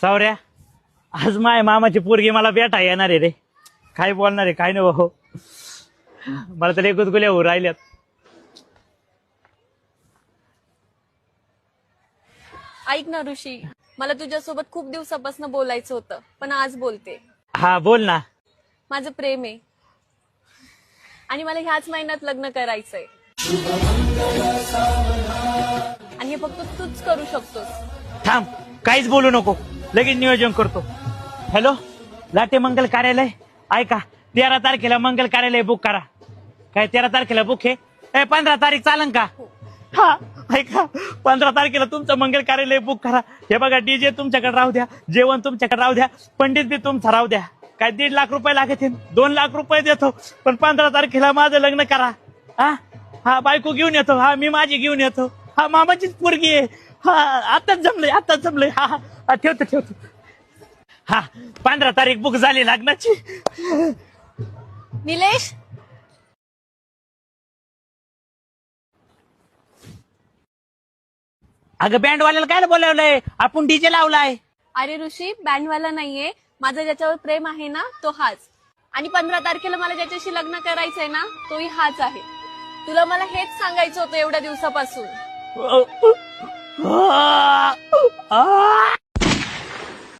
सावऱ्या आज माय मामाची पोरगी मला बेटा येणार आहे रे. काय बोलणार आहे काय नाही भाऊ. मला तर एकच गुल्या होऊ राहिल्यात. ऐक ना ऋषी मला तुझ्यासोबत खूप दिवसापासून बोलायचं होतं पण आज बोलते. हा बोल ना. माझं प्रेम आहे. आणि मला ह्याच महिन्यात लग्न करायचंय. आणि हे फक्त तूच करू शकतोस. थांब काहीच बोलू नको. लगेच नियोजन करतो. हॅलो लाटे मंगल कार्यालय? ऐका तेरा तारखेला मंगल कार्यालय बुक करा. काय तेरा तारखेला बुक आहे पंधरा तारीख चालन का? हा ऐका. पंधरा तारखेला तुमचं मंगल कार्यालय बुक करा. हे बघा डीजे तुमच्याकडे राहू द्या जेवण तुमच्याकडे राहू द्या पंडित बी तुमचा राहू द्या. काय दीड लाख रुपये लागतील दोन लाख रुपये देतो. पण पंधरा तारखेला माझं लग्न करा. हा? हा बायको घेऊन येतो. हा मी माझी घेऊन येतो. हा मामाचीच पोरगी आहे. हा आताच जमलंय आताच जमलंय. हा हा, हा ठेवतो ठेवतो. हा पंधरा तारीख बुक झाली लग्नाची. निलेश? अगं बँडवाल्याला काय बोलावलंय? आपण डीजे लावलाय. अरे ऋषी बँडवाला नाहीये. माझं ज्याच्यावर प्रेम आहे ना तो हाच. आणि पंधरा तारखेला मला ज्याच्याशी लग्न करायचंय ना तोही हाच आहे. तुला मला हेच सांगायचं होतं एवढ्या दिवसापासून. Ah! Ah!